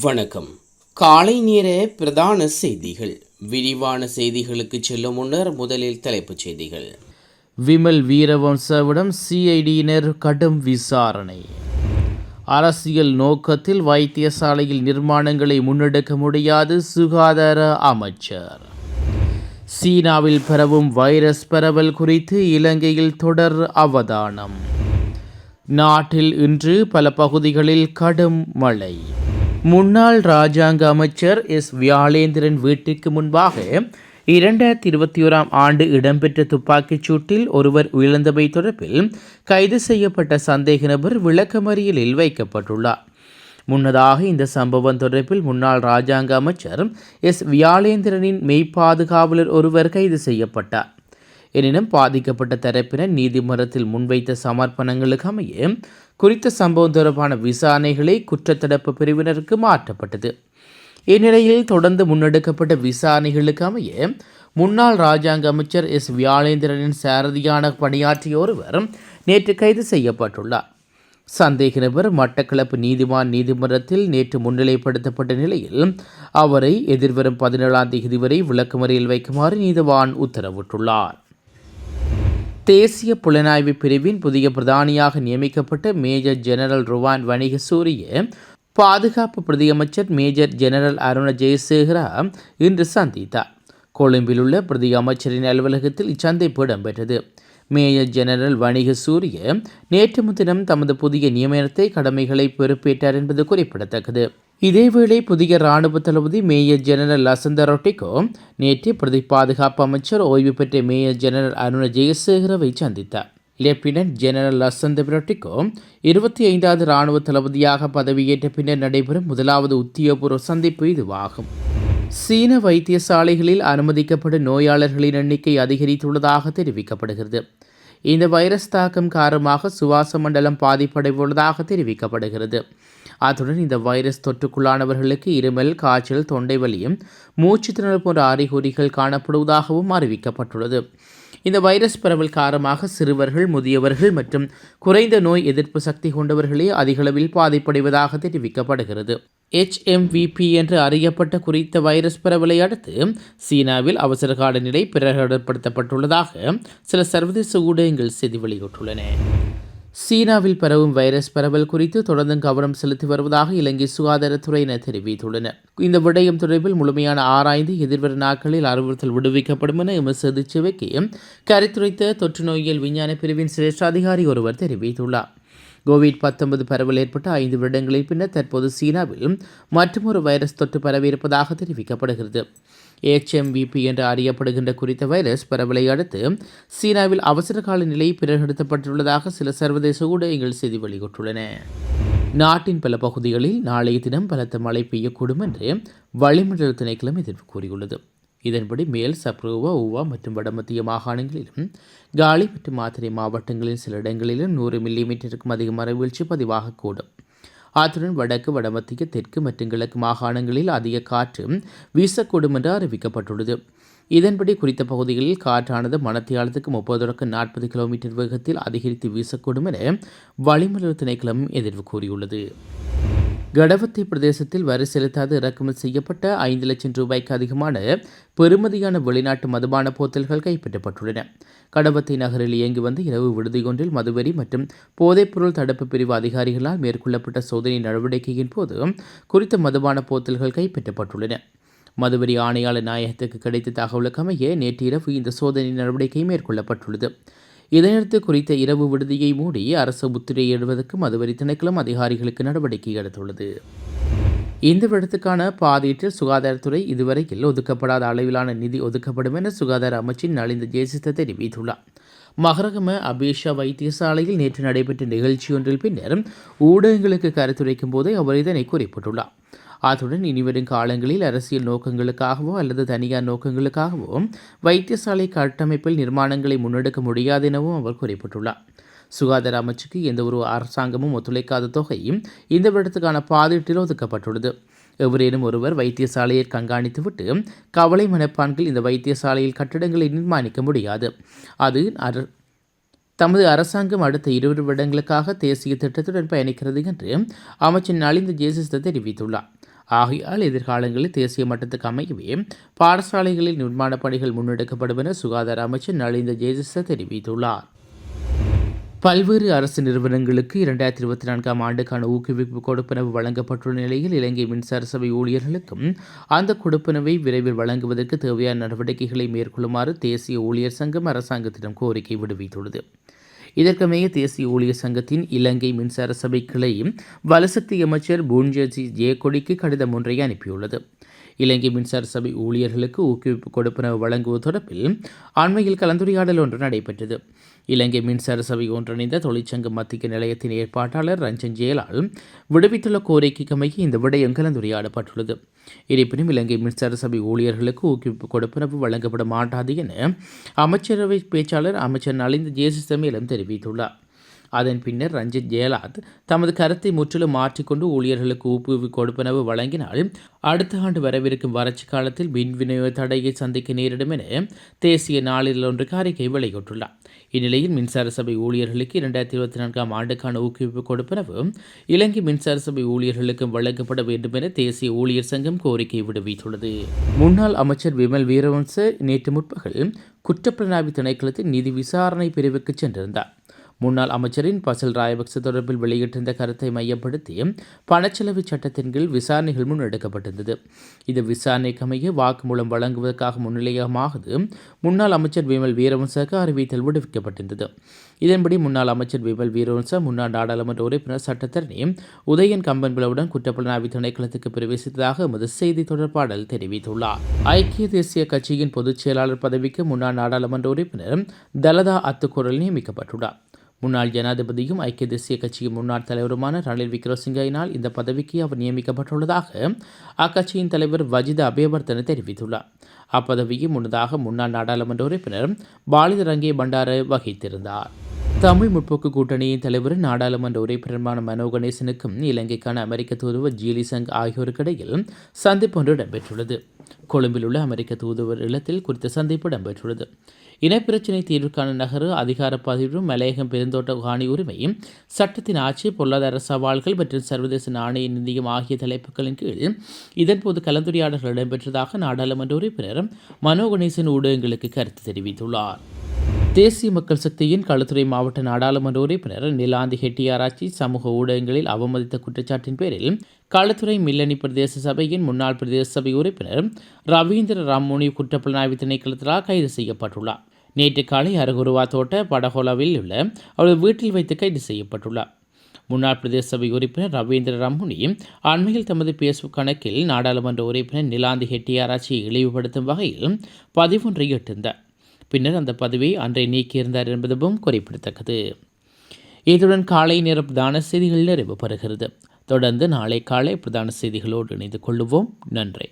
வணக்கம். காலை நேர பிரதான செய்திகள். விரிவான செய்திகளுக்கு செல்லும் முன்னர் முதலில் தலைப்புச் செய்திகள். விமல் வீரவம்சவிடம் சிஐடியினர் கடும் விசாரணை. அரசியல் நோக்கத்தில் வைத்தியசாலையில் நிர்மாணங்களை முன்னெடுக்க முடியாது சுகாதார அமைச்சர். சீனாவில் பரவும் வைரஸ் பரவல் குறித்து இலங்கையில் தொடர் அவதானம். நாட்டில் இன்று பல பகுதிகளில் கடும் மழை. முன்னாள் ராஜாங்க அமைச்சர் எஸ் வியாழேந்திரன் வீட்டிற்கு முன்பாக இரண்டாயிரத்தி இருபத்தி ஓராம் ஆண்டு இடம்பெற்ற துப்பாக்கிச் சூட்டில் ஒருவர் உயிரிழந்தமை தொடர்பில் கைது செய்யப்பட்ட சந்தேக நபர் விளக்கமறியலில் வைக்கப்பட்டுள்ளார். முன்னதாக இந்த சம்பவம் தொடர்பில் முன்னாள் ராஜாங்க அமைச்சர் எஸ் வியாழேந்திரனின் மெய்ப்பாதுகாவலர் ஒருவர் கைது செய்யப்பட்டார். எனினும் பாதிக்கப்பட்ட தரப்பினர் நீதிமன்றத்தில் முன்வைத்த சமர்ப்பணங்களுக்கு அமைய குறித்த சம்பவம் தொடர்பான விசாரணைகளை குற்றத்தடுப்பு பிரிவினருக்கு மாற்றப்பட்டது. இந்நிலையில் தொடர்ந்து முன்னெடுக்கப்பட்ட விசாரணைகளுக்கு அமைய முன்னாள் ராஜாங்க அமைச்சர் எஸ். வியாழேந்திரனின் சாரதியான பணியாற்றிய ஒருவர் நேற்று கைது செய்யப்பட்டுள்ளார். சந்தேக நபர் மட்டக்களப்பு நீதிமான் நீதிமன்றத்தில் நேற்று முன்னிலைப்படுத்தப்பட்ட நிலையில் அவரை எதிர்வரும் பதினேழாம் தேதி வரை விளக்குமறையில் வைக்குமாறு நீதிவான் உத்தரவிட்டுள்ளார். தேசிய புலனாய்வு பிரிவின் புதிய பிரதானியாக நியமிக்கப்பட்ட மேஜர் ஜெனரல் ருவான் வணிக சூரிய பாதுகாப்பு பிரதியமைச்சர் மேஜர் ஜெனரல் அருண ஜெயசேகரா இன்று சந்தித்தார். கொழும்பில் உள்ள பிரதி அமைச்சரின் அலுவலகத்தில் இச்சந்திப்பு இடம்பெற்றது. மேஜர் ஜெனரல் வணிக சூரிய நேற்று முன்தினம் தமது புதிய நியமனத்தை கடமைகளை பொறுப்பேற்றார் என்பது குறிப்பிடத்தக்கது. இதேவேளை புதிய இராணுவ தளபதி மேயர் ஜெனரல் லசந்த ரொட்டிகோ நேற்று பிரதி பாதுகாப்பு அமைச்சர் ஓய்வு பெற்ற மேயர் ஜெனரல் அருண ஜெயசேகரவை சந்தித்தார். லெப்டினன்ட் ஜெனரல் லசந்த ரொட்டிகோ இருபத்தி ஐந்தாவது இராணுவ தளபதியாக பதவியேற்ற பின்னர் நடைபெறும் முதலாவது உத்தியோகபூர்வ சந்திப்பு இதுவாகும். சீன வைத்தியசாலைகளில் அனுமதிக்கப்படும் நோயாளர்களின் எண்ணிக்கை அதிகரித்துள்ளதாக தெரிவிக்கப்படுகிறது. இந்த வைரஸ் தாக்கம் காரணமாக சுவாச மண்டலம் பாதிப்படைவுள்ளதாக தெரிவிக்கப்படுகிறது. அத்துடன் இந்த வைரஸ் தொற்றுக்குள்ளானவர்களுக்கு இருமல் காய்ச்சல் தொண்டை வலியும் மூச்சு திணறல் போன்ற அறிகுறிகள் காணப்படுவதாகவும் அறிவிக்கப்பட்டுள்ளது. இந்த வைரஸ் பரவல் காரணமாக சிறுவர்கள் முதியவர்கள் மற்றும் குறைந்த நோய் எதிர்ப்பு சக்தி கொண்டவர்களே அதிகளவில் பாதிப்படைவதாக தெரிவிக்கப்படுகிறது. ஹெச்எம்விபி என்று அறியப்பட்ட குறித்த வைரஸ் பரவலை அடுத்து சீனாவில் அவசரகால நிலை பிரகடனப்படுத்தப்பட்டுள்ளதாக சில சர்வதேச ஊடகங்கள் செய்தி வெளியிட்டுள்ளன. சீனாவில் பரவும் வைரஸ் பரவல் குறித்து தொடர்ந்து கவனம் செலுத்தி வருவதாக இலங்கை சுகாதாரத்துறையினர் தெரிவித்துள்ளனர். இந்த விடயம் தொடர்பில் முழுமையான ஆராய்ந்து எதிர்வரும் நாட்களில் அறிவுறுத்தல் விடுவிக்கப்படும் என எமது சேவைக்கு கருத்துரைத்த தொற்று நோயியல் விஞ்ஞான பிரிவின் சிரேஷ்ட அதிகாரி ஒருவர் தெரிவித்துள்ளார். கோவிட் பத்தொன்பது பரவல் ஏற்பட்ட ஐந்து வருடங்களில் பின்னர் தற்போது சீனாவில் மற்றொரு வைரஸ் தொற்று பரவியிருப்பதாக தெரிவிக்கப்படுகிறது. ஏச்எம்விபி என்று அறியப்படுகின்ற குறித்த வைரஸ் பரவலை அடுத்து சீனாவில் அவசரகால நிலை பிறகெடுத்தப்பட்டுள்ளதாக சில சர்வதேச ஊடகங்கள் செய்தி வெளியிட்டுள்ளன. நாட்டின் பல பகுதிகளில் நாளைய தினம் பலத்த மழை பெய்யக்கூடும் என்று வளிமண்டல திணைக்களம் எதிர்ப்பு கூறியுள்ளது. இதன்படி மேல் சப்ரோவா ஊவா மற்றும் வடமத்திய மாகாணங்களிலும் காலி மற்றும் மாத்திரை மாவட்டங்களின் சில இடங்களிலும் நூறு மில்லிமீட்டருக்கும் அதிக மரவீழ்ச்சி பதிவாகக்கூடும் அத்துடன் வடக்கு வடமத்திய தெற்கு மற்றும் கிழக்கு மாகாணங்களில் அதிக காற்று வீசக்கூடும் என்று அறிவிக்கப்பட்டுள்ளது. இதன்படி குறித்த பகுதிகளில் காற்றானது மணத்தியாலத்துக்கு முப்பது தொடக்கம் நாற்பது கிலோமீட்டர் வேகத்தில் அதிகரித்து வீசக்கூடும் என வளிமண்டல திணைக்களம் எதிர்வு கூறியுள்ளது. கடவத்தை பிரதேசத்தில் வரி செலுத்தாது இறக்குமதி செய்யப்பட்ட ஐந்து லட்சம் ரூபாய்க்கு அதிகமான பெறுமதியான வெளிநாட்டு மதுபான போத்தல்கள் கைப்பற்றப்பட்டுள்ளன. கடவத்தை நகரில் இயங்கி வந்த இரவு விடுதியொன்றில் மதுவரி மற்றும் போதைப்பொருள் தடுப்பு பிரிவு அதிகாரிகளால் மேற்கொள்ளப்பட்ட சோதனை நடவடிக்கையின் போது குறித்த மதுபான போத்தல்கள் கைப்பற்றப்பட்டுள்ளன. மதுவரி ஆணையாளர் நாயகத்துக்கு கிடைத்த தகவலுக்கமைய நேற்று இரவு இந்த சோதனை நடவடிக்கை மேற்கொள்ளப்பட்டுள்ளது. இதனையடுத்து குறித்த இரவு விடுதியை மூடி அரசு முத்திரை எழுவதற்கு அதுவரை திணைக்களம் அதிகாரிகளுக்கு நடவடிக்கை எடுத்துள்ளது. இந்த விடத்துக்கான பாதீட்டில் சுகாதாரத்துறை இதுவரையில் ஒதுக்கப்படாத அளவிலான நிதி ஒதுக்கப்படும் என சுகாதார அமைச்சின் நலிந்த ஜெயசித்த தெரிவித்துள்ளார். மகரகம அபேஷா வைத்தியசாலையில் நேற்று நடைபெற்ற நிகழ்ச்சியொன்றில் பின்னர் ஊடகங்களுக்கு கருத்துரைக்கும் போதே அவர் இதனை குறிப்பிட்டுள்ளார். அத்துடன் இனிவரும் காலங்களில் அரசியல் நோக்கங்களுக்காகவோ அல்லது தனியார் நோக்கங்களுக்காகவோ வைத்தியசாலை கட்டமைப்பில் நிர்மாணங்களை முன்னெடுக்க முடியாது எனவும் அவர் குறிப்பிட்டுள்ளார். சுகாதார அமைச்சுக்கு எந்த ஒரு அரசாங்கமும் ஒத்துழைக்காத தொகையும் இந்த விடத்துக்கான பாதீட்டில் ஒதுக்கப்பட்டுள்ளது. எவரேனும் ஒருவர் வைத்தியசாலையை கண்காணித்துவிட்டு கவலை மனப்பான்கள் இந்த வைத்தியசாலையில் கட்டிடங்களை நிர்மாணிக்க முடியாது. அது அர தமது அரசாங்கம் அடுத்த இருபது வருடங்களுக்காக தேசிய திட்டத்துடன் பயணிக்கிறது என்று அமைச்சர் நலிந்த ஜேசிஸ்த தெரிவித்துள்ளார். ஆகையால் எதிர்காலங்களில் தேசிய மட்டத்துக்கு அமையவே பாடசாலைகளில் நிர்மாணப் பணிகள் முன்னெடுக்கப்படும் என சுகாதார அமைச்சர் நலிந்த ஜெயசிச தெரிவித்துள்ளார். பல்வேறு அரசு நிறுவனங்களுக்கு இரண்டாயிரத்தி இருபத்தி நான்காம் ஆண்டுக்கான ஊக்குவிப்பு கொடுப்பனவு வழங்கப்பட்டுள்ள நிலையில் இலங்கை மின்சார சபை ஊழியர்களுக்கும் அந்த கொடுப்பனவை விரைவில் வழங்குவதற்கு தேவையான நடவடிக்கைகளை மேற்கொள்ளுமாறு தேசிய ஊழியர் சங்கம் அரசாங்கத்திடம் கோரிக்கை விடுவித்துள்ளது. இதற்கமைய தேசிய ஊழியர் சங்கத்தின் இலங்கை மின்சார சபை கிளையும் வலசக்தி அமைச்சர் பூன்ஜி ஜெயக்கொடிக்கு கடிதம் ஒன்றை அனுப்பியுள்ளது. இலங்கை மின்சார சபை ஊழியர்களுக்கு ஊக்குவிப்பு கொடுப்பனவு வழங்குவது தொடர்பில் அண்மையில் கலந்துரையாடல் ஒன்று நடைபெற்றது. இலங்கை மின்சார சபை ஒன்றிணைந்த தொழிற்சங்க மத்திய நிலையத்தின் ஏற்பாட்டாளர் ரஞ்சன் ஜெயலால் விடுவித்துள்ள கோரிக்கைக்கு அமைய இந்த விடயம் கலந்துரையாடப்பட்டுள்ளது. இருப்பினும் இலங்கை மின்சார சபை ஊழியர்களுக்கு ஊக்குவிப்பு கொடுப்பனவு வழங்கப்பட மாட்டாது என அமைச்சரவை பேச்சாளர் அமைச்சர் நலிந்த ஜேசிச மேலும் தெரிவித்துள்ளார். அதன் பின்னர் ரஞ்சித் ஜெயலாத் தமது கருத்தை முற்றிலும் மாற்றிக்கொண்டு ஊழியர்களுக்கு ஊக்குவிப்பு கொடுப்பனவு வழங்கினால் அடுத்த ஆண்டு வரவிருக்கும் வறட்சி காலத்தில் மின் விநியோக தடையை சந்திக்க நேரிடும் என தேசிய நாளிதழ் ஒன்றுக்கு அறிக்கை வெளியிட்டுள்ளார். இந்நிலையில் மின்சார சபை ஊழியர்களுக்கு இரண்டாயிரத்தி இருபத்தி நான்காம் ஆண்டுக்கான ஊக்குவிப்பு கொடுப்பனவு இலங்கை மின்சார சபை ஊழியர்களுக்கும் வழங்கப்பட வேண்டும் என தேசிய ஊழியர் சங்கம் கோரிக்கை விடுவித்துள்ளது. முன்னாள் அமைச்சர் விமல் வீரவன்ச நேற்று முற்பகல் குற்றப்புலனாய்வு திணைக்களத்தின் நிதி விசாரணை பிரிவுக்கு சென்றிருந்தார். முன்னாள் அமைச்சரின் பசில் ராயபக்ச தொடர்பில் வெளியிட்டிருந்த கருத்தை மையப்படுத்தி பணச்செலவு சட்டத்தின் கீழ் விசாரணைகள் முன்னெடுக்கப்பட்டிருந்தது. இது விசாரணைக்கு அமைய வாக்குமூலம் வழங்குவதற்காக முன்னிலையமாகது முன்னாள் அமைச்சர் விமல் வீரவன்சாக்கு அறிவித்தல் விடுவிக்கப்பட்டிருந்தது. இதன்படி முன்னாள் அமைச்சர் விமல் வீரவன்ச முன்னாள் நாடாளுமன்ற உறுப்பினர் சட்டத்தரணி உதயன் கம்பன்பிளவுடன் குற்றப்புலனாய்வு திணைக்களத்துக்கு பிரவேசித்ததாக எமது செய்தி தொடர்பாடல் தெரிவித்துள்ளார். ஐக்கிய தேசிய கட்சியின் பொதுச் செயலாளர் பதவிக்கு முன்னாள் நாடாளுமன்ற உறுப்பினர் தலதா அத்துக்குரல் நியமிக்கப்பட்டுள்ளார். முன்னாள் ஜனாதிபதியும் ஐக்கிய தேசிய கட்சியின் முன்னாள் தலைவருமான ரணில் விக்ரமசிங்கையினால் இந்த பதவிக்கு அவர் நியமிக்கப்பட்டுள்ளதாக அக்கட்சியின் தலைவர் வஜித அபேவர்தன தெரிவித்துள்ளார். அப்பதவிக்கு முன்னதாக முன்னாள் நாடாளுமன்ற உறுப்பினர் பாலித ரங்கே பண்டார வகித்திருந்தார். தமிழ் முற்போக்கு கூட்டணியின் தலைவர் நாடாளுமன்ற உறுப்பினருமான மனோ கணேசனுக்கும் இலங்கைக்கான அமெரிக்க தூதுவர் ஜீலி சங் ஆகியோருக்கு சந்திப்பு ஒன்று இடம்பெற்றுள்ளது. கொழும்பில் உள்ள அமெரிக்க தூதுவர் இல்லத்தில் குறித்த சந்திப்பு இடம்பெற்றுள்ளது. இனப்பிரச்சினை தீர்வுக்கான நகர அதிகார பதிவு மலையகம் பெருந்தோட்ட காணி உரிமை சட்டத்தின் ஆட்சி பொருளாதார சவால்கள் மற்றும் சர்வதேச நாணய நிதியம் ஆகிய தலைப்புகளின் கீழ் இதன்போது கலந்துரையாடல்கள் இடம்பெற்றதாக நாடாளுமன்ற உறுப்பினர் மனோ கணேசன் ஊடகங்களுக்கு கருத்து தெரிவித்துள்ளார். தேசிய மக்கள் சக்தியின் களுத்துறை மாவட்ட நாடாளுமன்ற உறுப்பினர் நிலாந்தி ஹெட்டியாராச்சி சமூக ஊடகங்களில் அவமதித்த குற்றச்சாட்டின் பேரில் களுத்துறை மில்லனி பிரதேச சபையின் முன்னாள் பிரதேச சபை உறுப்பினர் ரவீந்திர ராம்மோனி குற்றப்புலனாய்வு திணைக்களத்தினால் கைது செய்யப்பட்டுள்ளார். நேற்று காலை அருகுருவா தோட்ட படகோலாவில் உள்ள அவரது வீட்டில் வைத்து கைது செய்யப்பட்டுள்ளார். முன்னாள் பிரதேச சபை உறுப்பினர் ரவீந்திர ரம்முனி அண்மையில் தமது பேஸ்புக் கணக்கில் நாடாளுமன்ற உறுப்பினர் நிலாந்தி ஹெட்டியாராச்சியை இழிவுபடுத்தும் வகையில் பதிவொன்றை எட்டிருந்தார். பின்னர் அந்த பதவியை அன்றை நீக்கியிருந்தார் என்பதும் குறிப்பிடத்தக்கது. இத்துடன் காலை நேர பிரதான செய்திகள் நிறைவு பெறுகிறது. தொடர்ந்து நாளை காலை பிரதான செய்திகளோடு இணைந்து கொள்ளுவோம். நன்றி.